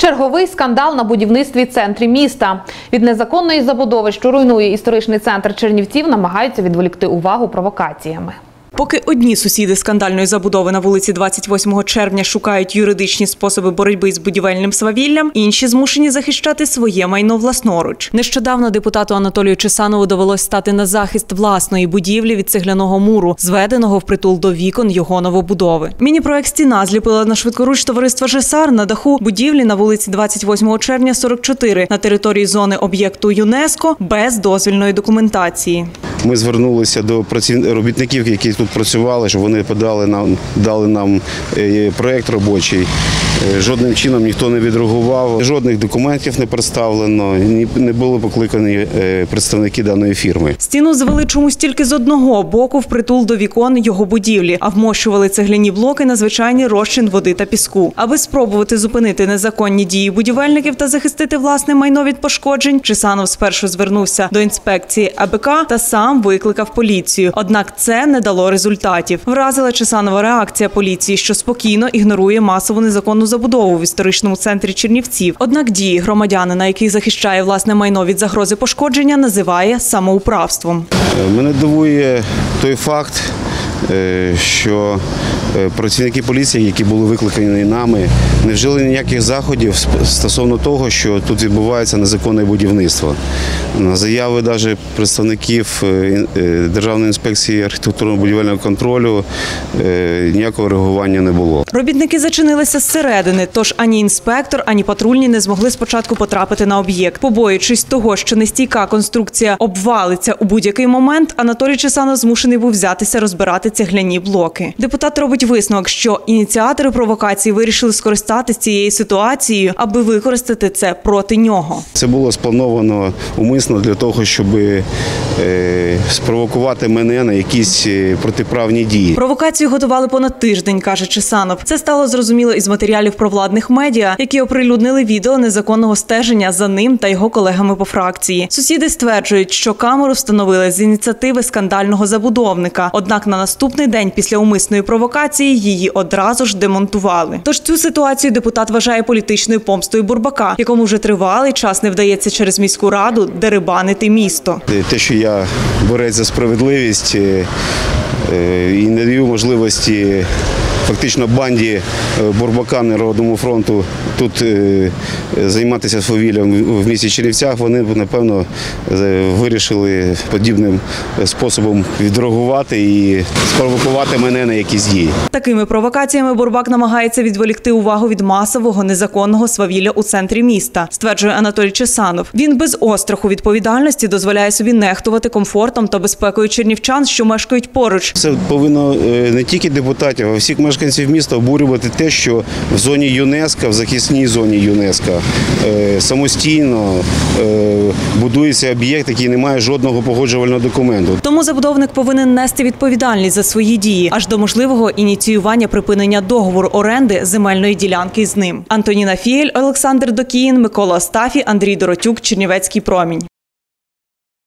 Черговий скандал на будівництві центрі міста. Від незаконної забудови, що руйнує історичний центр Чернівців, намагаються відволікти увагу провокаціями. Поки одні сусіди скандальної забудови на вулиці 28 червня шукають юридичні способи боротьби з будівельним свавіллям, інші змушені захищати своє майно власноруч. Нещодавно депутату Анатолію Чесанову довелось стати на захист власної будівлі від цегляного муру, зведеного впритул до вікон його новобудови. Міні-проект стіна зліпила на швидкоруч товариства Жесар на даху будівлі на вулиці 28 червня 44 на території зони об'єкту ЮНЕСКО без дозвільної документації. Ми звернулися до робітників, які тут працювали, щоб вони подали нам, дали нам е, проєкт робочий. Е, Жодним чином ніхто не відреагував, жодних документів не представлено, не були покликані е, представники даної фірми. Стіну звели чомусь тільки з одного боку впритул до вікон його будівлі, а вмощували цегляні блоки на звичайний розчин води та піску. Аби спробувати зупинити незаконні дії будівельників та захистити власне майно від пошкоджень, Чесанов спершу звернувся до інспекції АБК та сам викликав поліцію. Однак це не дало результатів. Вразила Чесанова реакція поліції, що спокійно ігнорує масову незаконну забудову в історичному центрі Чернівців. Однак дії громадянина, який захищає власне майно від загрози пошкодження, називає самоуправством. Е, Мене дивує той факт, е, що працівники поліції, які були викликані нами, не вжили ніяких заходів стосовно того, що тут відбувається незаконне будівництво. На заяви навіть представників е, е, Державної інспекції архітектурно-будівельного контролю е, ніякого реагування не було. Робітники зачинилися зсередини, тож ані інспектор, ані патрульні не змогли спочатку потрапити на об'єкт. Побоюючись того, що нестійка конструкція обвалиться у будь-який момент, Анатолій Чесанов змушений був взятися розбирати цегляні блоки. Депутат робить висновок, що ініціатори провокації вирішили скористатися цією ситуацією, аби використати це проти нього. Це було сплановано умисно для того, щоб спровокувати мене на якісь е, протиправні дії. Провокацію готували понад тиждень, каже Чесанов. Це стало зрозуміло із матеріалів провладних медіа, які оприлюднили відео незаконного стеження за ним та його колегами по фракції. Сусіди стверджують, що камеру встановили з ініціативи скандального забудовника. Однак на наступний день після умисної провокації її одразу ж демонтували. Тож цю ситуацію депутат вважає політичною помстою Бурбака, якому вже тривалий час не вдається через міську раду дерибанити місто. Е, Те, що я борець за справедливість е, е, і не даю можливості фактично банді е, Бурбака Народному фронту тут займатися свавіллям в місті Чернівцях, вони напевно вирішили подібним способом відреагувати і спровокувати мене на якісь дії. Такими провокаціями Бурбак намагається відволікти увагу від масового незаконного свавілля у центрі міста, стверджує Анатолій Чесанов. Він без остраху відповідальності дозволяє собі нехтувати комфортом та безпекою чернівчан, що мешкають поруч. Це повинно е, не тільки депутатів, а всіх мешканців міста обурювати те, що в зоні ЮНЕСКО, в захисній зоні ЮНЕСКО, самостійно е, будується об'єкт, який не має жодного погоджувального документу. Тому забудовник повинен нести відповідальність за свої дії аж до можливого ініціювання припинення договору оренди земельної ділянки з ним. Антоніна Фієль, Олександр Докіїн, Микола Остафі, Андрій Доротюк, Чернівецький промінь.